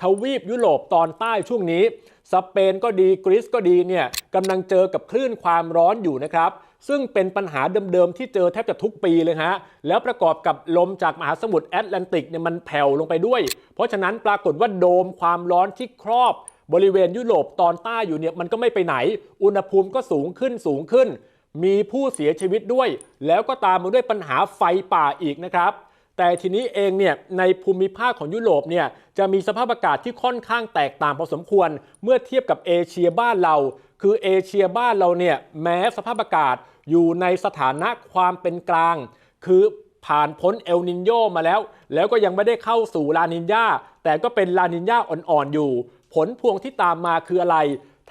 ทวีปยุโรปตอนใต้ช่วงนี้ สเปนก็ดีกรีซก็ดีเนี่ยกำลังเจอกับคลื่นความร้อนอยู่นะครับซึ่งเป็นปัญหาเดิมๆ ที่เจอแทบจะทุกปีเลยฮะ แล้วประกอบกับลมจากมหาสมุทรแอตแลนติกเนี่ยมันแผ่วลงไปด้วย เพราะฉะนั้นปรากฏว่าโดมความร้อนที่ครอบบริเวณยุโรปตอนใต้อยู่เนี่ยมันก็ไม่ไปไหน อุณหภูมิก็สูงขึ้นสูงขึ้น มีผู้เสียชีวิตด้วย แล้วก็ตามมาด้วยปัญหาไฟป่าอีกนะครับ แต่ทีนี้เองเนี่ยในภูมิภาคของยุโรปเนี่ยจะมีสภาพอากาศที่ค่อนข้างแตกต่างพอสมควร เมื่อเทียบกับเอเชียบ้านเรา คือเอเชียบ้านเราเนี่ยแม้สภาพอากาศอยู่ในสถานะความเป็นกลาง คือผ่านพ้นเอลนินโยมาแล้ว แล้วก็ยังไม่ได้เข้าสู่ลานินญาแต่ก็เป็นลานินญาอ่อนๆอยู่ ผลพวงที่ตามมาคืออะไร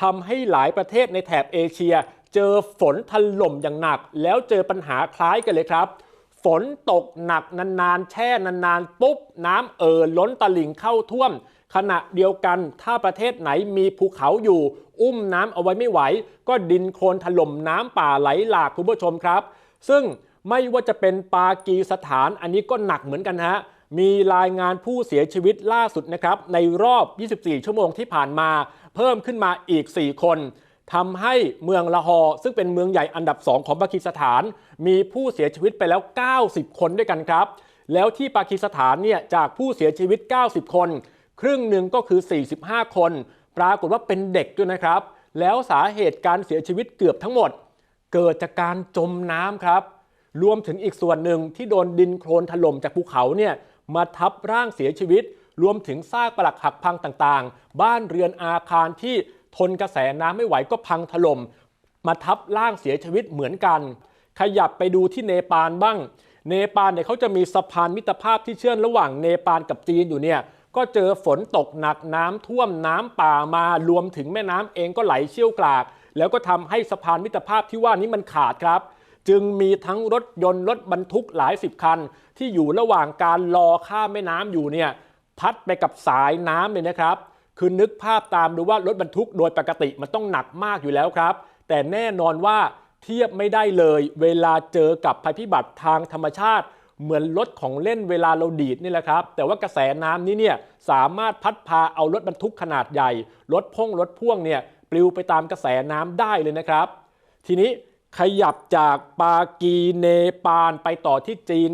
ทำให้หลายประเทศในแถบเอเชีย เจอฝนถล่มอย่างหนัก แล้วเจอปัญหาคล้ายกันเลยครับ นตกหนักนานๆ แช่นานๆ ปุ๊บ น้ำเอ่อล้นตลิ่งเข้าท่วม ขณะเดียวกันถ้าประเทศไหนมีภูเขาอยู่ อุ้มน้ำเอาไว้ไม่ไหว ก็ดินโคลนถล่มน้ำป่าไหลหลากคุณผู้ชมครับ ซึ่งไม่ว่าจะเป็นปากีสถานอันนี้ก็หนักเหมือนกันฮะมีรายงานผู้เสียชีวิตล่าสุดนะครับในรอบ 24 ชั่วโมงที่ผ่านมา เพิ่มขึ้นมาอีก 4 คน ทำให้เมืองละฮอร์ซึ่งเป็นเมืองใหญ่อันดับ 2 ของปากีสถาน มีผู้เสียชีวิตไปแล้ว 90 คนด้วยกันครับ แล้วที่ปากีสถานเนี่ยจากผู้เสียชีวิต 90 คน ครึ่งหนึ่งก็คือ 45 คน ปรากฏว่าเป็นเด็กด้วยนะครับ แล้วสาเหตุการเสียชีวิตเกือบทั้งหมด เกิดจากการจมน้ำครับ รวมถึงอีกส่วนหนึ่งที่โดนดินโคลนถล่มจากภูเขาเนี่ยมาทับร่างเสียชีวิต รวมถึงซากปรักหักพังต่างๆ บ้านเรือนอาคารที่ ทนกระแสน้ำไม่ไหวก็พังถล่มมาทับร่างเสียชีวิตเหมือนกัน ขยับไปดูที่เนปาลบ้าง เนปาลเนี่ยเขาจะมีสะพานมิตรภาพที่เชื่อมระหว่างเนปาลกับจีนอยู่เนี่ยก็เจอฝนตกหนักน้ำท่วมน้ำป่ามารวมถึงแม่น้ำเองก็ไหลเชี่ยวกราก แล้วก็ทำให้สะพานมิตรภาพที่ว่านี้มันขาดครับ จึงมีทั้งรถยนต์รถบรรทุกหลายสิบคัน ที่อยู่ระหว่างการรอข้ามแม่น้ำอยู่เนี่ยพัดไปกับสายน้ำเลยนะครับ คือนึกภาพตามดูว่ารถบรรทุกโดยปกติมันต้องหนักมากอยู่แล้วครับ แต่แน่นอนว่าเทียบไม่ได้เลย เวลาเจอกับภัยพิบัติทางธรรมชาติ เหมือนรถของเล่นเวลาเราดีดนี่แหละครับ แต่ว่ากระแสน้ำนี้เนี่ยสามารถพัดพาเอารถบรรทุกขนาดใหญ่ รถพ่งรถพ่วงเนี่ยปลิวไปตามกระแสน้ำได้เลยนะครับ ทีนี้ขยับจากปากีเนปาลไปต่อที่จีน